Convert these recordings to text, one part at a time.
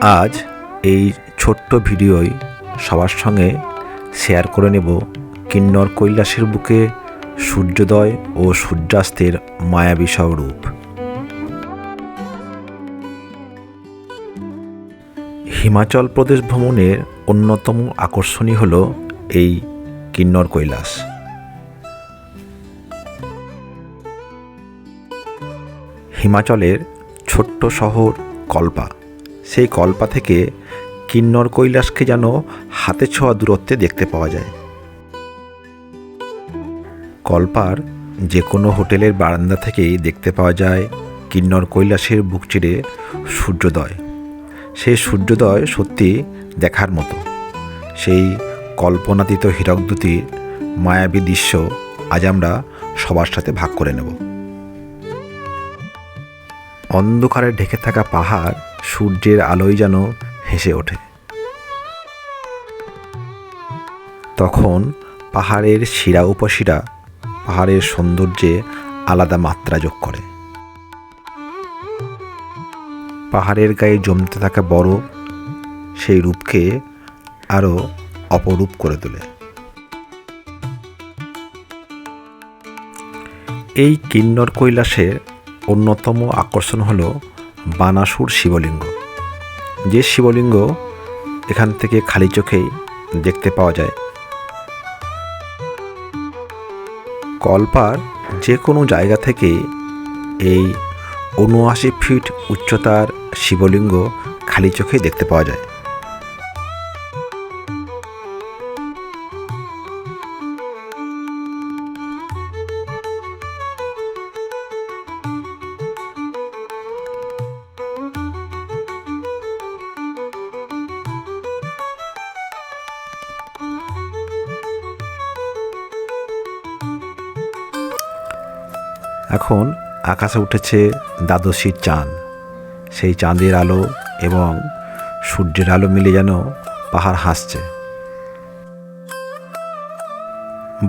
আজ এই ছোট্ট ভিডিওয় সবার সঙ্গে শেয়ার করে নেব কিন্নর কৈলাসের বুকে সূর্যোদয় ও সূর্যাস্তের মায়াবী রূপ হিমাচল প্রদেশ ভ্রমণের অন্যতম আকর্ষণই হল এই কিন্নর কৈলাস। হিমাচলের ছোট্ট শহর কল্পা। সেই কল্পা থেকে কিন্নর কৈলাসকে যেন হাতে ছোঁয়া দূরত্বে দেখতে পাওয়া যায়। কল্পার যে কোনো হোটেলের বারান্দা থেকেই দেখতে পাওয়া যায় কিন্নর কৈলাসের বুক চিরে সূর্যোদয়। সেই সূর্যোদয় সত্যি দেখার মতো। সেই কল্পনাতীত হীরকদূতির মায়াবী দৃশ্য আজ আমরা সবার সাথে ভাগ করে নেব। অন্ধকারে ঢেকে থাকা পাহাড় সূর্যের আলোয় যেন হেসে ওঠে। তখন পাহাড়ের শিরা উপশিরা পাহাড়ের সৌন্দর্যে আলাদা মাত্রা যোগ করে। পাহাড়ের গায়ে জমতে থাকা বরফ সেই রূপকে আরও অপরূপ করে তোলে। এই কিন্নর কৈলাসের অন্যতম আকর্ষণ হল বানাসুর শিবলিঙ্গ। যে শিবলিঙ্গ এখান থেকে খালি চোখেই দেখতে পাওয়া যায়। কল্পার যে কোনো জায়গা থেকে এই উনআশি ফিট উচ্চতার শিবলিঙ্গ খালি চোখেই দেখতে পাওয়া যায়। এখন আকাশে উঠেছে দ্বাদশীর চাঁদ। সেই চাঁদের আলো এবং সূর্যের আলো মিলে যেন পাহাড় হাসছে।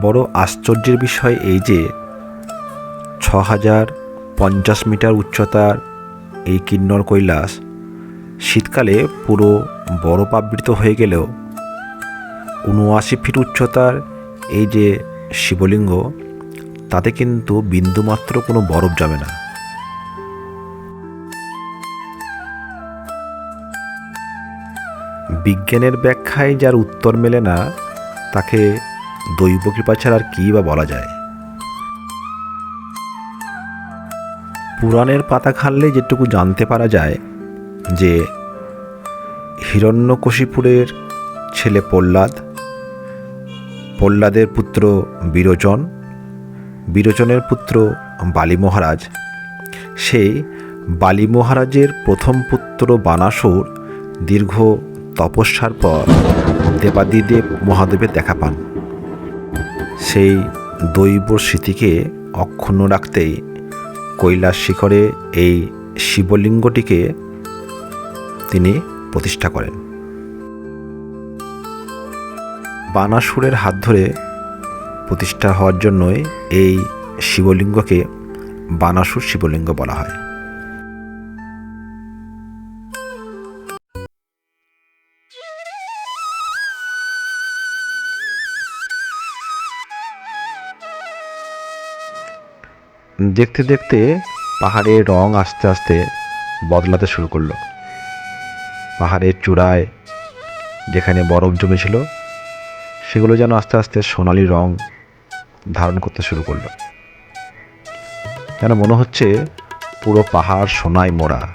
বড় আশ্চর্যের বিষয় এই যে ছ হাজার পঞ্চাশ মিটার উচ্চতার এই কিন্নর কৈলাস শীতকালে পুরো বরফাবৃত হয়ে গেলেও উনআশি ফিট উচ্চতার এই যে শিবলিঙ্গ তাতে কিন্তু বিন্দুমাত্র কোনো বরফ জমে না। বিজ্ঞানের ব্যাখ্যায় যার উত্তর মেলে না, তাকে দৈব কৃপা ছাড়া আর কী বা বলা যায়? পুরাণের পাতা খাললে যেটুকু জানতে পারা যায়, যে হিরণ্যকশিপুরের ছেলে প্রহ্লাদ, প্রহ্লাদের পুত্র বিরোচন বিরোচনের পুত্র বালি মহারাজ সেই বালি মহারাজের প্রথম পুত্র বানাসুর দীর্ঘ তপস্যার পর দেবাদিদেব মহাদেবের দেখা পান। সেই দৈব স্মৃতিকে অক্ষুণ্ণ রাখতেই কৈলাস শিখরে এই শিবলিঙ্গটিকে তিনি প্রতিষ্ঠা করেন। বানাসুরের হাত ধরে প্রতিষ্ঠা হওয়ার জন্যই এই শিবলিঙ্গকে বানাসুর শিবলিঙ্গ বলা হয়। দেখতে দেখতে পাহাড়ের রং আস্তে আস্তে বদলাতে শুরু করল। পাহাড়ের চূড়ায় যেখানে বরফ জমেছিল, সেগুলো যেন আস্তে আস্তে সোনালি রং ধারণ করতে শুরু করল। যেন মনে হচ্ছে পুরো পাহাড় সোনায় মোড়া।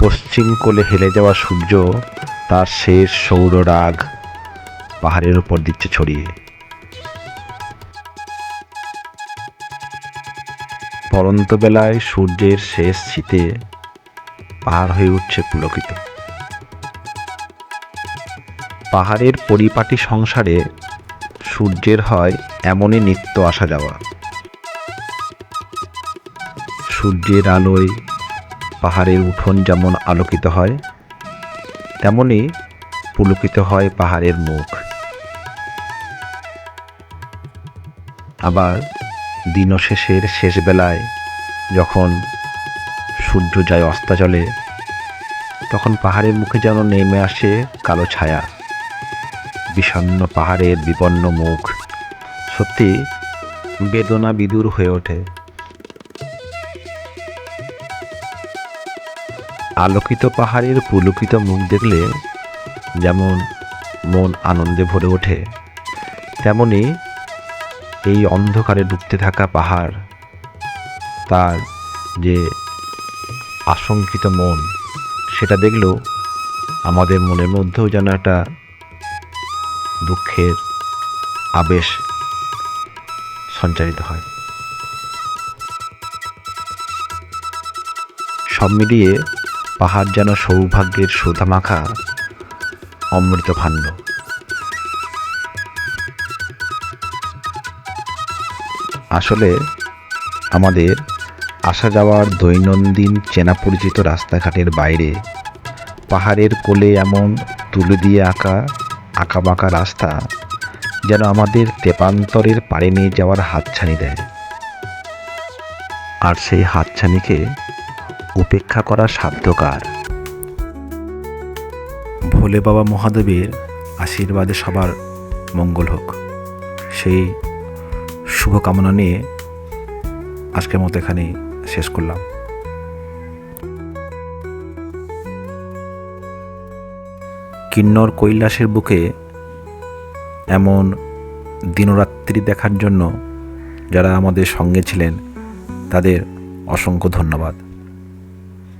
পশ্চিম কোলে হেলে যাওয়া সূর্য তার শেষ সৌর রাগ পাহাড়ের উপর দিচ্ছে ছড়িয়ে। পরন্ত বেলায় সূর্যের শেষ শীতে পাহাড় হয়ে উঠছে পুলকিত। পাহাড়ের পরিপাটি সংসারে সূর্যের হয় এমনই নিত্য আসা যাওয়া। সূর্যের আলোয় পাহাড়ের উঠোন যেমন আলোকিত হয় তেমনি পুলকিত হয় পাহাড়ের মুখ। আবার দিনশেষের শেষ বেলায় যখন সূর্য যায় অস্তাচলে তখন পাহাড়ের মুখে যেন নেমে আসে কালো ছায়া। বিষণ্ণ পাহাড়ের বিপন্ন মুখ। সত্যি বেদনা বিদুর হয়ে ওঠে। আলোকিত পাহাড়ের পুলকিত মুখ দেখলে যেমন মন আনন্দে ভরে ওঠে, তেমনি এই অন্ধকারে ডুবতে থাকা পাহাড়, তার যে আশঙ্কিত মন, সেটা দেখলেও আমাদের মনের মধ্যেও যেন একটা দুঃখের আবেশ সঞ্চারিত হয়। সব মিলিয়ে পাহাড় যেন সৌভাগ্যের সুধা মাখা অমৃত ভাণ্ড আসলে আমাদের আসা যাওয়ার দৈনন্দিন চেনা পরিচিত রাস্তাঘাটের বাইরে পাহাড়ের কোলে এমন তুলে দিয়ে আঁকা আঁকা বাঁকা রাস্তা যেন আমাদের তেপান্তরের পাড়ে নিয়ে যাওয়ার হাতছানি দেয়। আর সেই হাতছানিকে উপেক্ষা করা সাধ্যকার। ভোলে বাবা মহাদেবের আশীর্বাদে সবার মঙ্গল হোক। সেই শুভকামনা নিয়ে আজকের মতো এখানে শেষ করলাম। কিন্নর কৈলাসের বুকে এমন দিনরাত্রি দেখার জন্য যারা আমাদের সঙ্গে ছিলেন তাদের অসংখ্য ধন্যবাদ।